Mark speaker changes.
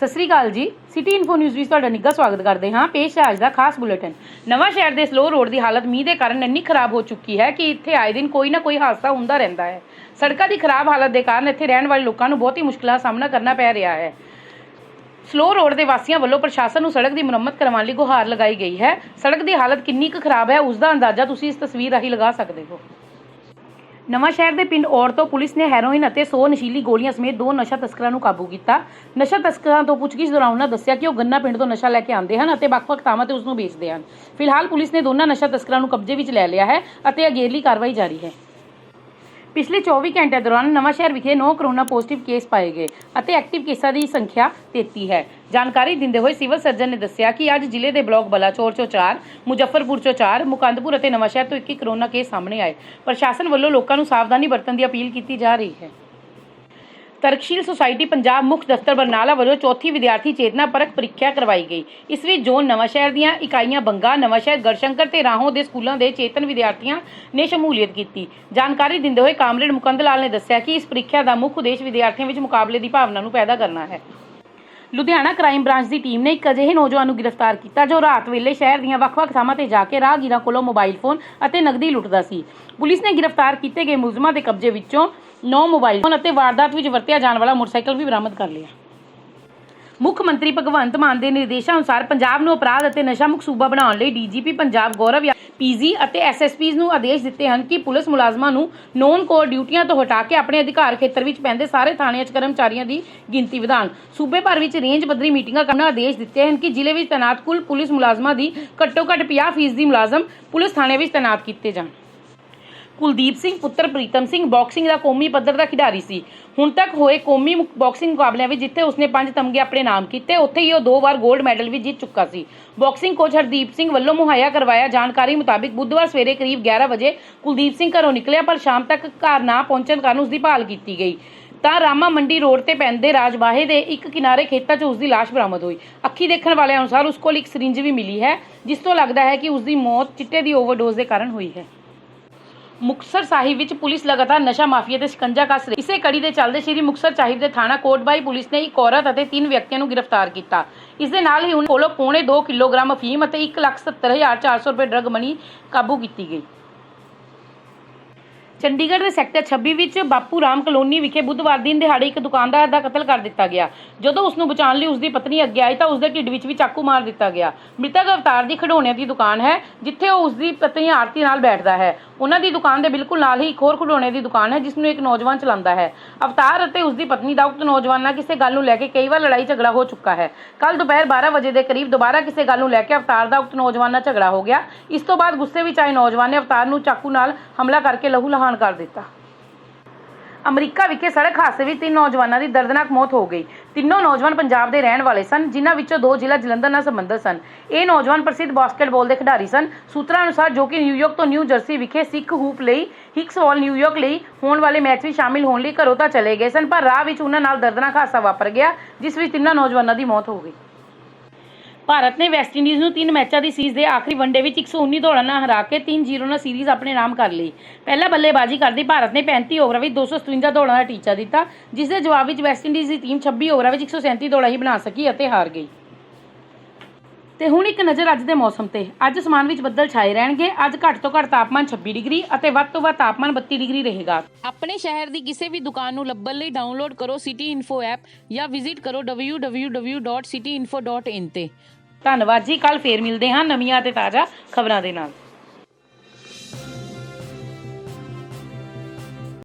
Speaker 1: ਸਤਿ ਸ੍ਰੀ ਅਕਾਲ ਜੀ। City info news ਵਿੱਚ ਤੁਹਾਡਾ ਨਿੱਘਾ ਸਵਾਗਤ ਕਰਦੇ ਹਾਂ। ਪੇਸ਼ ਹੈ ਅੱਜ ਦਾ ਖਾਸ ਬੁਲੇਟਿਨ। ਨਵਾਂ ਸ਼ਹਿਰ ਦੇ ਸਲੋ ਰੋਡ ਦੀ ਹਾਲਤ ਮੀਂਹ ਦੇ ਕਾਰਨ ਇੰਨੀ ਖਰਾਬ ਹੋ ਚੁੱਕੀ ਹੈ ਕਿ ਇੱਥੇ ਆਏ ਦਿਨ ਕੋਈ ਨਾ ਕੋਈ ਹਾਦਸਾ ਹੁੰਦਾ ਰਹਿੰਦਾ ਹੈ। ਸੜਕਾਂ ਦੀ ਖਰਾਬ ਹਾਲਤ ਦੇ ਕਾਰਨ ਇੱਥੇ ਰਹਿਣ ਵਾਲੇ ਲੋਕਾਂ ਨੂੰ ਬਹੁਤ ਹੀ ਮੁਸ਼ਕਲਾਂ ਦਾ ਸਾਹਮਣਾ ਕਰਨਾ ਪੈ ਰਿਹਾ ਹੈ। ਸਲੋ ਰੋਡ ਦੇ ਵਾਸੀਆਂ ਵੱਲੋਂ ਪ੍ਰਸ਼ਾਸਨ ਨੂੰ ਸੜਕ ਦੀ ਮੁਰੰਮਤ ਕਰਵਾਉਣ ਲਈ ਗੁਹਾਰ ਲਗਾਈ ਗਈ ਹੈ। ਸੜਕ ਦੀ ਹਾਲਤ ਕਿੰਨੀ ਕੁ ਖਰਾਬ ਹੈ, ਉਸ ਦਾ ਅੰਦਾਜ਼ਾ ਤੁਸੀਂ ਇਸ ਤਸਵੀਰ ਰਾਹੀਂ ਲਗਾ ਸਕਦੇ ਹੋ। ਨਵਾਂ ਸ਼ਹਿਰ ਦੇ ਪਿੰਡ ਔਰ ਤੋਂ ਪੁਲਿਸ ਨੇ ਹੈਰੋਇਨ ਅਤੇ 100 ਨਸ਼ੀਲੀ ਗੋਲੀਆਂ ਸਮੇਤ ਦੋ ਨਸ਼ਾ ਤਸਕਰਾਂ ਨੂੰ ਕਾਬੂ ਕੀਤਾ। ਨਸ਼ਾ ਤਸਕਰਾਂ ਤੋਂ ਪੁੱਛਗਿੱਛ ਦੌਰਾਨ ਉਹਨਾਂ ਦੱਸਿਆ ਕਿ ਉਹ ਗੰਨਾ ਪਿੰਡ ਤੋਂ ਨਸ਼ਾ ਲੈ ਕੇ ਆਉਂਦੇ ਹਨ ਅਤੇ ਵੱਖ-ਵੱਖ ਥਾਵਾਂ ਤੇ ਉਸ ਨੂੰ ਵੇਚਦੇ ਹਨ। ਫਿਲਹਾਲ ਪੁਲਿਸ ਨੇ ਦੋਨਾਂ ਨਸ਼ਾ ਤਸਕਰਾਂ ਨੂੰ ਕਬਜ਼ੇ ਵਿੱਚ ਲੈ ਲਿਆ ਹੈ ਅਤੇ ਅਗੇਰਲੀ ਕਾਰਵਾਈ ਜਾਰੀ ਹੈ। ਪਿਛਲੇ 24 ਘੰਟਿਆਂ ਦੌਰਾਨ ਨਵਾਂ ਸ਼ਹਿਰ ਵਿਖੇ 9 ਕਰੋਨਾ ਪੋਜ਼ਿਟਿਵ ਕੇਸ ਪਾਏ ਗਏ ਅਤੇ ਐਕਟਿਵ ਕੇਸਾਂ ਦੀ ਸੰਖਿਆ 33 ਹੈ। ਜਾਣਕਾਰੀ ਦਿੰਦੇ ਹੋਏ ਸਿਵਲ ਸਰਜਨ ਨੇ ਦੱਸਿਆ ਕਿ ਅੱਜ ਜ਼ਿਲ੍ਹੇ ਦੇ ਬਲਾਕ ਬਲਾਚੌਰ ਚੋਂ 4 ਮੁਜ਼ੱਫਰਪੁਰ ਚੋਂ 4 ਮੁਕੰਦਪੁਰ ਅਤੇ ਨਵਾਂਸ਼ਹਿਰ ਤੋਂ 21 ਕਰੋਨਾ ਕੇਸ ਸਾਹਮਣੇ ਆਏ। ਪ੍ਰਸ਼ਾਸਨ ਵੱਲੋਂ ਲੋਕਾਂ ਨੂੰ ਸਾਵਧਾਨੀ ਵਰਤਣ ਦੀ ਅਪੀਲ ਕੀਤੀ ਜਾ ਰਹੀ ਹੈ। ਤਰਕਸ਼ੀਲ ਸੁਸਾਇਟੀ ਪੰਜਾਬ ਮੁੱਖ ਦਫ਼ਤਰ ਬਰਨਾਲਾ ਵੱਲੋਂ ਚੌਥੀ ਵਿਦਿਆਰਥੀ ਚੇਤਨਾ ਪਰਖ ਪ੍ਰੀਖਿਆ ਕਰਵਾਈ ਗਈ। ਇਸ ਵਿੱਚ ਜ਼ੋਨ ਨਵਾਂਸ਼ਹਿਰ ਦੀਆਂ ਇਕਾਈਆਂ ਬੰਗਾ, ਨਵਾਂਸ਼ਹਿਰ ਗੜਸ਼ੰਕਰ ਤੇ ਰਾਹੋਂ ਦੇ ਸਕੂਲਾਂ ਦੇ ਚੇਤਨ ਵਿਦਿਆਰਥੀਆਂ ਨੇ ਸ਼ਮੂਲੀਅਤ ਕੀਤੀ। ਜਾਣਕਾਰੀ ਦਿੰਦੇ ਹੋਏ ਕਾਮਰੇਡ ਮੁਕੰਦ ਲਾਲ ਨੇ ਦੱਸਿਆ ਕਿ ਇਸ ਪ੍ਰੀਖਿਆ ਦਾ ਮੁੱਖ ਉਦੇਸ਼ ਵਿਦਿਆਰਥੀਆਂ ਵਿੱਚ ਮੁਕਾਬਲੇ ਦੀ ਭਾਵਨਾ ਨੂੰ ਪੈਦਾ ਕਰਨਾ ਹੈ। ਲੁਧਿਆਣਾ ਕ੍ਰਾਈਮ ਬ੍ਰਾਂਚ ਦੀ ਟੀਮ ਨੇ ਇੱਕ ਅਜਿਹੇ ਨੌਜਵਾਨ ਨੂੰ ਗ੍ਰਿਫਤਾਰ ਕੀਤਾ ਜੋ ਰਾਤ ਵੇਲੇ ਸ਼ਹਿਰ ਦੀਆਂ ਵੱਖ-ਵੱਖ ਥਾਵਾਂ ਤੇ ਜਾ ਕੇ ਰਾਹਗੀਰਾਂ ਕੋਲੋਂ ਮੋਬਾਈਲ ਫੋਨ ਅਤੇ ਨਕਦੀ ਲੁੱਟਦਾ ਸੀ। ਪੁਲਿਸ ਨੇ ਗ੍ਰਿਫਤਾਰ ਕੀਤੇ ਗਏ ਮੁਲਜ਼ਮਾਂ ਦੇ ਕਬਜ਼ੇ ਵਿੱਚੋਂ 9 ਮੋਬਾਈਲ ਫੋਨ ਅਤੇ ਵਾਰਦਾਤ ਵਿੱਚ ਵਰਤਿਆ ਜਾਣ ਵਾਲਾ ਮੋਟਰਸਾਈਕਲ ਵੀ ਬਰਾਮਦ ਕਰ ਲਿਆ। ਮੁੱਖ ਮੰਤਰੀ ਭਗਵੰਤ ਮਾਨ ਦੇ ਨਿਰਦੇਸ਼ਾਂ ਅਨੁਸਾਰ ਪੰਜਾਬ ਨੂੰ ਅਪਰਾਧ ਅਤੇ ਨਸ਼ਾ ਮੁਕਤ ਸੂਬਾ ਬਣਾਉਣ ਲਈ ਡੀਜੀਪੀ ਪੰਜਾਬ ਗੌਰਵ ਪੀਜੀ ਅਤੇ ਐਸਐਸਪੀਜ਼ ਨੂੰ ਆਦੇਸ਼ ਦਿੱਤੇ ਹਨ ਕਿ ਪੁਲਿਸ ਮੁਲਾਜ਼ਮਾਂ ਨੂੰ ਨੋਨ ਕੋਰ ਡਿਊਟੀਆਂ ਤੋਂ ਹਟਾ ਕੇ ਆਪਣੇ ਅਧਿਕਾਰ ਖੇਤਰ ਵਿੱਚ ਪੈਂਦੇ ਸਾਰੇ ਥਾਣਿਆਂ 'ਚ ਕਰਮਚਾਰੀਆਂ ਦੀ ਗਿਣਤੀ ਵਧਾਉਣ। ਸੂਬੇ ਭਰ ਵਿੱਚ ਰੇਂਜ ਪੱਧਰੀ ਮੀਟਿੰਗਾਂ ਕਰਨ ਦਾ ਆਦੇਸ਼ ਦਿੱਤੇ ਹਨ ਕਿ ਜ਼ਿਲ੍ਹੇ ਵਿੱਚ ਤੈਨਾਤ ਕੁੱਲ ਪੁਲਿਸ ਮੁਲਾਜ਼ਮਾਂ ਦੀ ਘੱਟੋ ਘੱਟ 50% ਦੀ ਮੁਲਾਜ਼ਮ ਪੁਲਿਸ ਥਾਣੇ ਵਿੱਚ ਤੈਨਾਤ ਕੀਤੇ ਜਾਣ। ਕੁਲਦੀਪ ਸਿੰਘ, ਪੁੱਤਰ ਪ੍ਰੀਤਮ ਸਿੰਘ ਬਾਕਸਿੰਗ ਦਾ ਕੌਮੀ ਪੱਧਰ ਦਾ ਖਿਡਾਰੀ ਸੀ। ਹੁਣ ਤੱਕ ਹੋਏ ਕੌਮੀ ਮੁਕ- ਬਾਕਸਿੰਗ ਮੁਕਾਬਲਿਆਂ ਵਿੱਚ ਜਿੱਥੇ ਉਸਨੇ ਪੰਜ ਤਮਗੇ ਆਪਣੇ ਨਾਮ ਕੀਤੇ, ਉੱਥੇ ਹੀ ਉਹ ਦੋ ਵਾਰ 골ਡ ਮੈਡਲ ਵੀ ਜਿੱਤ ਚੁੱਕਾ ਸੀ। ਬਾਕਸਿੰਗ ਕੋਚ ਹਰਦੀਪ ਸਿੰਘ ਵੱਲੋਂ ਮੁਹੱਈਆ ਕਰਵਾਇਆ ਜਾਣਕਾਰੀ ਮੁਤਾਬਿਕ ਬੁੱਧਵਾਰ ਸਵੇਰੇ ਕਰੀਬ 11 ਵਜੇ ਕੁਲਦੀਪ ਸਿੰਘ ਘਰੋਂ ਨਿਕਲਿਆ, ਪਰ ਸ਼ਾਮ ਤੱਕ ਘਰ ਨਾ ਪਹੁੰਚਣ ਕਾਰਨ ਉਸ ਦੀ ਭਾਲ ਕੀਤੀ ਗਈ। ਤਾਂ ਰਾਮਾ ਮੰਡੀ ਰੋਡ ਤੇ ਪੈਂਦੇ ਰਾਜਬਾਹੇ ਦੇ ਇੱਕ ਕਿਨਾਰੇ ਖੇਤਾਂ 'ਚ ਉਸ ਦੀ ਲਾਸ਼ ਬਰਾਮਦ ਹੋਈ। ਅੱਖੀ ਦੇਖਣ ਵਾਲਿਆਂ ਅਨੁਸਾਰ ਉਸ ਕੋਲ ਇੱਕ ਸਰਿੰਜ ਵੀ ਮਿਲੀ ਹੈ, ਜਿਸ ਤੋਂ ਲੱਗਦਾ ਹੈ ਕਿ ਉਸ ਦੀ ਮੌਤ ਚਿੱਟੇ ਦੀ ਓਵਰਡੋਜ਼ ਦੇ ਕਾਰਨ ਹੋਈ ਹੈ। ਮੁਕਤਸਰ ਸਾਹਿਬ ਵਿੱਚ ਪੁਲਿਸ ਲਗਾਤਾਰ ਨਸ਼ਾ ਮਾਫੀਆ ਤੇ ਸ਼ਿਕੰਜਾ ਕੱਸ ਰਹੀ। ਇਸੇ ਕੜੀ ਦੇ ਚੱਲਦੇ ਸ਼੍ਰੀ ਮੁਕਤਸਰ ਸਾਹਿਬ ਦੇ ਥਾਣਾ ਕੋਟਬਾਈ ਪੁਲਿਸ ਨੇ ਇੱਕ ਔਰਤ ਅਤੇ ਤਿੰਨ ਵਿਅਕਤੀਆਂ ਨੂੰ ਗ੍ਰਿਫਤਾਰ ਕੀਤਾ। ਇਸ ਦੇ ਨਾਲ ਹੀ ਉਹਨਾਂ ਕੋਲੋਂ ਪੌਣੇ 2 ਕਿਲੋਗ੍ਰਾਮ ਅਫੀਮ ਅਤੇ 170400 ਰੁਪਏ ਡਰੱਗ ਮਨੀ ਕਾਬੂ ਕੀਤੀ ਗਈ। ਚੰਡੀਗੜ੍ਹ ਦੇ ਸੈਕਟਰ 26 ਵਿੱਚ ਬਾਪੂ ਰਾਮ ਕਲੋਨੀ ਵਿਖੇ ਬੁੱਧਵਾਰ ਦਿਨ ਦਿਹਾੜੇ ਇੱਕ ਦੁਕਾਨਦਾਰ ਦਾ ਕਤਲ ਕਰ ਦਿੱਤਾ ਗਿਆ। ਜਦੋਂ ਉਸ ਨੂੰ ਬਚਾਉਣ ਲਈ ਉਸ ਦੀ ਪਤਨੀ ਅੱਗੇ ਆਈ ਤਾਂ ਉਸ ਦੇ ਢਿੱਡ ਵਿੱਚ ਵੀ ਚਾਕੂ ਮਾਰ ਦਿੱਤਾ ਗਿਆ। ਮ੍ਰਿਤਕ ਅਵਤਾਰ ਦੀ ਖਿਡੌਣਿਆਂ ਦੀ ਦੁਕਾਨ ਹੈ, ਜਿੱਥੇ ਉਹ ਉਸ ਦੀ ਪਤਨੀ ਆਰਤੀ ਨਾਲ ਬੈਠਦਾ ਹੈ। ਉਹਨਾਂ ਦੀ ਦੁਕਾਨ ਦੇ ਬਿਲਕੁਲ ਨਾਲ ਹੀ ਇੱਕ ਹੋਰ ਖਿਡੌਣੇ ਦੀ ਦੁਕਾਨ ਹੈ ਜਿਸ ਨੂੰ ਇੱਕ ਨੌਜਵਾਨ ਚਲਾਉਂਦਾ ਹੈ। ਅਵਤਾਰ ਅਤੇ ਉਸ ਦੀ ਪਤਨੀ ਦਾ ਉਕਤ ਨੌਜਵਾਨ ਨਾਲ ਕਿਸੇ ਗੱਲ ਨੂੰ ਲੈ ਕੇ ਕਈ ਵਾਰ ਲੜਾਈ ਝਗੜਾ ਹੋ ਚੁੱਕਾ ਹੈ। ਕੱਲ ਦੁਪਹਿਰ 12 ਵਜੇ ਦੇ ਕਰੀਬ ਦੁਬਾਰਾ ਕਿਸੇ ਗੱਲ ਨੂੰ ਲੈ ਕੇ ਅਵਤਾਰ ਦਾ ਉਕਤ ਨੌਜਵਾਨ ਨਾਲ ਝਗੜਾ ਹੋ ਗਿਆ। ਇਸ ਤੋਂ ਬਾਅਦ ਗੁੱਸੇ ਵਿੱਚ ਆਏ ਨੌਜਵਾਨ ਨੇ ਅਵਤਾਰ ਨੂੰ ਚਾਕੂ ਨਾਲ ਹਮਲਾ ਕਰਕੇ ਲਹੂ ਲਹਾਨ ਕਰ ਦਿੱਤਾ। ਅਮਰੀਕਾ ਵਿਖੇ ਸੜਕ ਹਾਦਸੇ ਵਿੱਚ ਤਿੰਨ ਨੌਜਵਾਨਾਂ ਦੀ ਦਰਦਨਾਕ ਮੌਤ ਹੋ ਗਈ। ਤਿੰਨੋਂ ਨੌਜਵਾਨ ਪੰਜਾਬ ਦੇ ਰਹਿਣ ਵਾਲੇ ਸਨ, ਜਿਨ੍ਹਾਂ ਵਿੱਚੋਂ ਦੋ ਜ਼ਿਲ੍ਹਾ ਜਲੰਧਰ ਨਾਲ ਸੰਬੰਧਿਤ ਸਨ। ਇਹ ਨੌਜਵਾਨ ਪ੍ਰਸਿੱਧ ਬਾਸਕਟਬਾਲ ਦੇ ਖਿਡਾਰੀ ਸਨ। ਸੂਤਰਾਂ ਅਨੁਸਾਰ ਜੋ ਕਿ ਨਿਊਯਾਰਕ ਤੋਂ ਨਿਊ ਜਰਸੀ ਵਿਖੇ ਸਿੱਖ ਹੂਪ ਲਈ ਹਿਕਸ ਵਾਲ ਨਿਊਯਾਰਕ ਲਈ ਹੋਣ ਵਾਲੇ ਮੈਚ ਵਿੱਚ ਸ਼ਾਮਿਲ ਹੋਣ ਲਈ ਘਰੋਂ ਤਾਂ ਚਲੇ ਗਏ ਸਨ, ਪਰ ਰਾਹ ਵਿੱਚ ਉਹਨਾਂ ਨਾਲ ਦਰਦਨਾਕ ਹਾਦਸਾ ਵਾਪਰ ਗਿਆ, ਜਿਸ ਵਿੱਚ ਤਿੰਨਾਂ ਨੌਜਵਾਨਾਂ ਦੀ ਮੌਤ ਹੋ ਗਈ। ਭਾਰਤ ਨੇ ਵੈਸਟ ਇੰਡੀਜ਼ ਨੂੰ ਤਿੰਨ ਮੈਚਾਂ ਦੀ ਸੀਰੀਜ਼ ਦੇ ਆਖਰੀ ਵਨਡੇ ਵਿੱਚ 119 ਦੌੜਾਂ ਨਾਲ ਹਰਾ ਕੇ 3-0 ਨਾਲ ਸੀਰੀਜ਼ ਆਪਣੇ ਨਾਮ ਕਰ ਲਈ। ਪਹਿਲਾ ਬੱਲੇਬਾਜ਼ੀ ਕਰਦੀ ਭਾਰਤ ਨੇ 35 ਓਵਰਾਂ ਵਿੱਚ 257 ਦੌੜਾਂ ਦਾ ਟੀਚਾ ਦਿੱਤਾ ਜਿਸ ਦੇ ਜਵਾਬ ਵਿੱਚ ਵੈਸਟਇੰਡੀਜ਼ ਦੀ ਟੀਮ 26 ਓਵਰਾਂ ਵਿੱਚ 137 ਦੌੜਾਂ ਹੀ ਬਣਾ ਸਕੀ ਅਤੇ ਹਾਰ ਗਈ। ਤੇ ਹੁਣ ਇੱਕ ਨਜ਼ਰ ਅੱਜ ਦੇ ਮੌਸਮ ਤੇ। ਅੱਜ ਅਸਮਾਨ ਵਿੱਚ ਬੱਦਲ ਛਾਏ ਰਹਿਣਗੇ। ਅੱਜ ਘੱਟ ਤੋਂ ਘੱਟ ਤਾਪਮਾਨ 26 ਡਿਗਰੀ ਅਤੇ ਵੱਧ ਤੋਂ ਵੱਧ ਤਾਪਮਾਨ 32 ਡਿਗਰੀ ਰਹੇਗਾ। ਆਪਣੇ ਸ਼ਹਿਰ ਦੀ ਕਿਸੇ ਵੀ ਦੁਕਾਨ ਨੂੰ ਲੱਭਣ ਲਈ ਡਾਊਨਲੋਡ ਕਰੋ ਸਿਟੀ ਇਨਫੋ ਐਪ ਜਾਂ ਵਿਜ਼ਿਟ ਕਰੋ www.cityinfo.in ਤੇ। ਧੰਨਵਾਦ ਜੀ ਕੱਲ ਫੇਰ ਮਿਲਦੇ ਹਾਂ ਨਵੀਆਂ ਤੇ ਤਾਜ਼ਾ ਖਬਰਾਂ ਦੇ ਨਾਲ।